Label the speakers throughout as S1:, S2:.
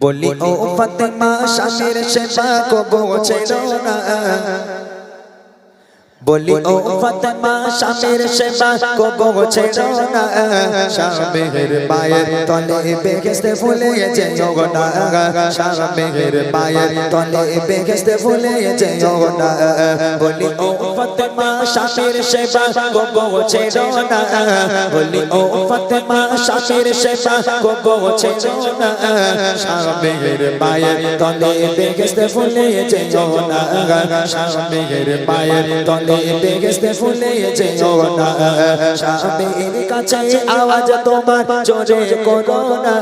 S1: বলি ও ফাতেমা স্বামীর সেবা কবো ছেড়ো না। বলি ও ফাতেমা স্বামীর সেবা কবো ছেড়ো না। স্বামীর পায়ের তলে বেগেস্তে ফুলে যেও না। স্বামীর পায়ের তলে বেগেস্তে ফুলে যেও না। বলি ও ফাতেমা স্বামীর সেবা কবো ছেড়ো না। বলি ও ফাতেমা স্বামীর সেবা কবো ছেড়ো না। স্বামীর পায়ের তলে বেগেস্তে ফুলে যেও না। স্বামীর পায়ের তলে বেগেস্তে ফুলে যেও না স্বামীর কাছে আওয়াজ তোমার জোরে করো না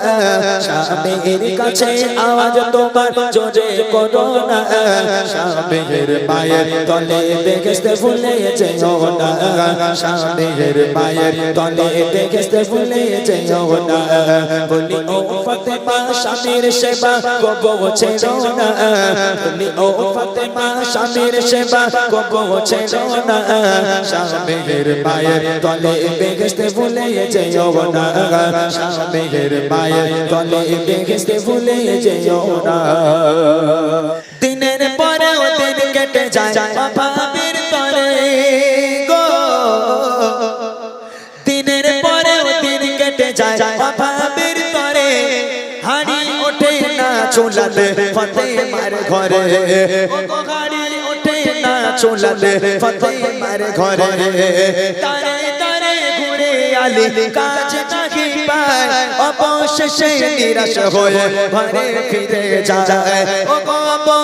S1: স্বামীর কাছে আওয়াজ তোমার জোরে করো না স্বামীর পায়ের তলে বেগেস্তে ফুলে যেও না স্বামীর পায়ের তলে বেগেস্তে ফুলে যেও না বলি ও ফাতেমা স্বামীর সেবা কবো ছেড়ো না বলি ও ফাতেমা স্বামীর সেবা কবো ছেড়ো না স্বামীর পায়ের তলে বেগেস্তে ফুলে যেও না স্বামীর পায়ের তলে বেগেস্তে ফুলে যেও না দিনের পরে দিন কেটে যায় ভাবির তরে গো। দিনের পরে দিন কেটে যায় ভাবির তরে হাড়ি ওঠে না চুলাতে ফতে মার ঘরে ও হাড়ি ওঠে না চুলাতে ফতে মার ঘরে। তারে তারে ঘুরে আলি, কাজ নাহি পায়। অবশেষে নিরাশ হয়ে ঘরে ফিরে যায়। ও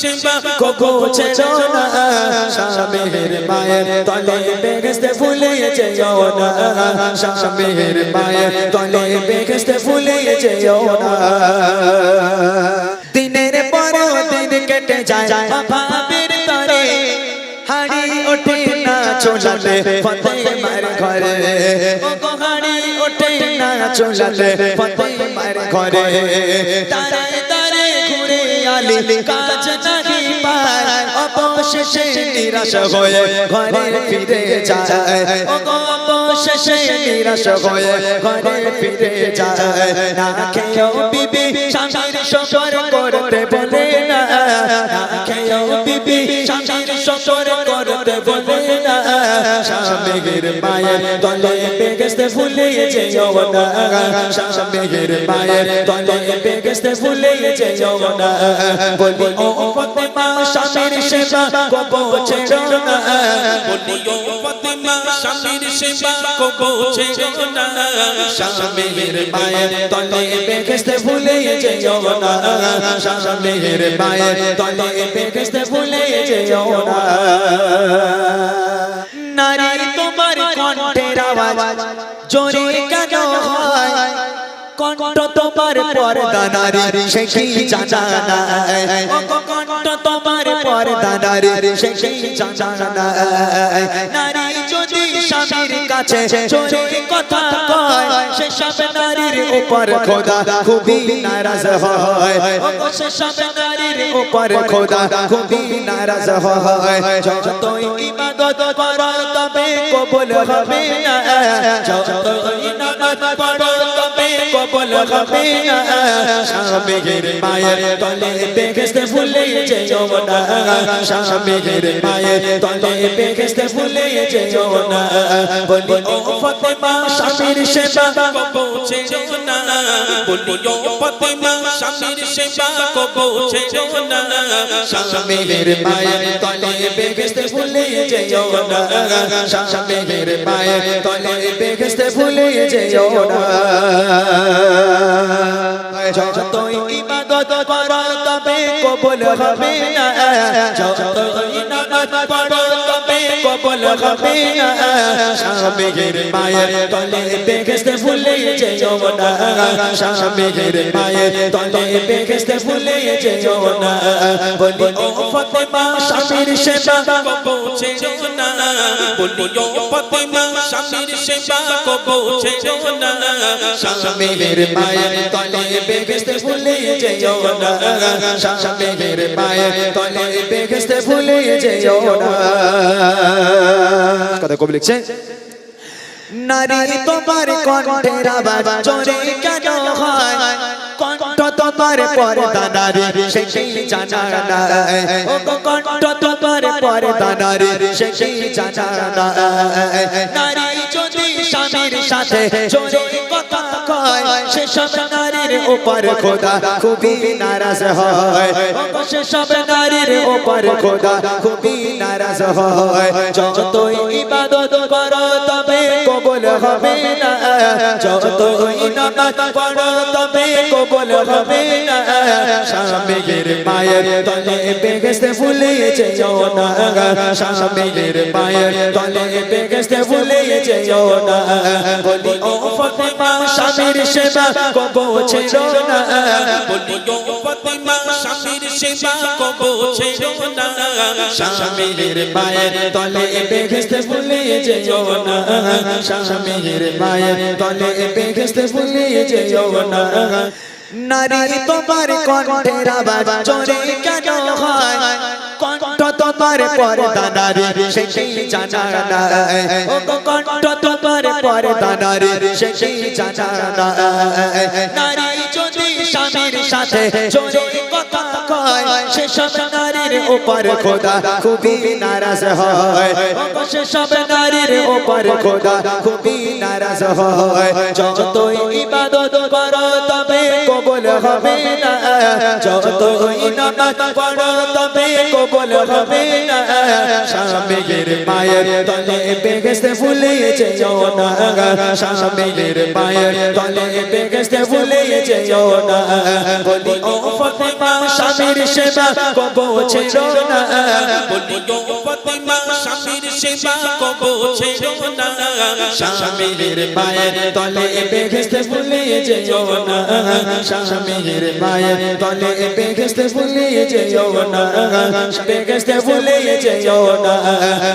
S1: সেবা কবো ছেড়ো না।
S2: স্বামীর
S1: মায়ের তলে বেগেস্তে ভুলে যেও না। স্বামীর মায়ের তলে বেগেস্তে ভুলে যেও না। দিনের পর দিন কেটে যায়। ভাবির তরে হাড়ি ওঠে না চোলালে। ফতে মার ঘরে হাড়ি ওঠে না চোলালে। ফতে মার ঘরে। তারে আলি কাজ নাহি পায়। অবশেষে নিরাশ হয়ে ঘরে ফিরে যায়। অবশেষে নিরাশ হয়ে ঘরে ফিরে যায়। না খেয়েও বিবি স্বামীর শকর করতে বলে না। না বিবি স্বামীর শকর করতে বলে না স্বামীর মায়ের তলে বেগেস্তে ভুলে যেও না স্বামীর মায়ের তলে বেগেস্তে ভুলে যেও না বলি, ও ফতেমা স্বামীর সেবা কবো ছেড়ো না।
S2: বলিও ফতেমা স্বামীর সেবা কবো ছেড়ো না।
S1: স্বামীর মায়ের তলে বেগেস্তে ভুলে যেও না স্বামীর মায়ের তলে বেগেস্তে ভুলে যেও না আওয়াজ জোরে কণ্ঠ তোমার পর্দা নারী, সে কি জানা না কণ্ঠ তোমার পর্দা নারী, সে কি জানা না নারী যদি স্বামীর কাছে চোরে কথা কয়, সে সব নারীর উপর খোদা খুবই নারাজ হয়। সে সব নারীর উপর খোদা খুবই নারাজ হয়। যতই ইবাদত করো, তবে কবুল হবে না। যতই নামাজ পড়ো হবে না স্বামীর মায়ের তলে বেগেস্তে ভুলে যেও না। স্বামীর মায়ের তলে বেগেস্তে ভুলে যেও না। বলি, ও ফাতেমা, স্বামীর সেবা
S2: কবো ছেড়ো না। বলিও ফতেমা, স্বামীর সেবা কবো ছেড়ো না।
S1: স্বামীর মায়ের তলে বেগেস্তে ভুলে যেও না। স্বামীর মায়ের তলে বেগেস্তে ভুলে যেও না। যতই ইবাদত করো তবে কবুল হবে না। যতই নামাজ পড়ো তবে কবুল হবে না। স্বামীর মায়ের তলে বেহেশতে ভুলে যেও না। স্বামীর মায়ের তলে বেহেশতে ভুলে যেও না। বলি, ও ফাতেমা, স্বামীর সেবা
S2: পৌঁছে না। বলিও ফতেমা, স্বামীর সেবা কো পৌঁছে না।
S1: স্বামীর মায়ের তলে বেহেশতে ভুলে যেও না। স্বামীর মায়ের তলে বেহেশতে ভুলে যেও না। কথা কবি লিখছে, নারী তোমার কণ্ঠের আওয়াজ চোরে কেন হয়? তোমার পর্দা নারী সেই জানা না ও কণ্ঠ তোমার পর্দা নারী সেই জানা না নারী যদি স্বামীর সাথে চোরে কথা কয় সেসব নারীর উপর খোদা খুবই নারাজ হয়। ও গো সেসব নারীর উপর খোদা খুবই নারাজ হয়। যতই ইবাদত করো তবে হবে না যতই নামাজ পড়ো তবে কবুল হবে স্বামীর মায়ের তলে বেগেস্তে যেও স্বামীর মায়ের তলে বেগেস্তে ফতেমা, স্বামীর সেবা কবছে
S2: স্বামীর সেবা
S1: তলে বেগেস্তে না। স্বামীর মায়ের তলে বেগেস্তে ভুলে যেও না। নারী তোমার কণ্ঠের আওয়াজ চোরে কেন হয়? কণ্ঠ তোমার পর্দা নারী সেই জানা না কণ্ঠ তোমার পর্দা নারী সেই জানা না নারী যদি স্বামীর সাথে চোরে কথা কয় সেসব নারীর উপর খোদা খুবই নারাজ হয়। গো নারীর উপর খোদা খুবই নারাজ হয়। যতই ইবাদত করো তবে কবুল হবে না। যতই নামাজ পড়ো কবুল হবে না স্বামীর মায়ের তলে বেগেস্তে ভুলে যৌনা স্বামীর মায়ের তলে বেগেস্তে ভুলে যৌনা বলি, ও ফতেমা, স্বামীর সেবা কবছে না
S2: ও ফতেমা, স্বামীর সেবা কো পৌঁছে না।
S1: স্বামীর মায়ের তলে বেগেস্তে ভুলে যেও না। স্বামীর মায়ের তলে বেগেস্তে ভুলে যেও না। বেগেস্তে ভুলে যেও না।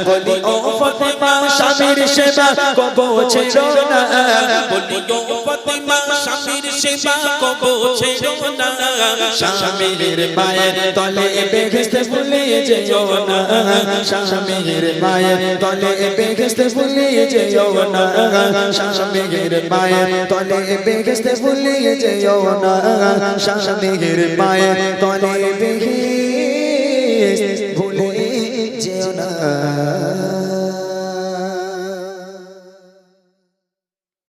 S1: বলি, ও ফতেমা, স্বামীর সেবা কবছে না।
S2: বলি বলিও ফতেমা স্বামীর সেবা কো পৌঁছে না।
S1: স্বামীর মায়ের তলে বেগেস্তে ভুলে যেও না। স্বামীর মায়ের তলে বেগেস্তে ভুলে যেও না। স্বামীর মায়ের তলে বেগেস্তে ভুলে যেও না। স্বামীর মায়ের তলে না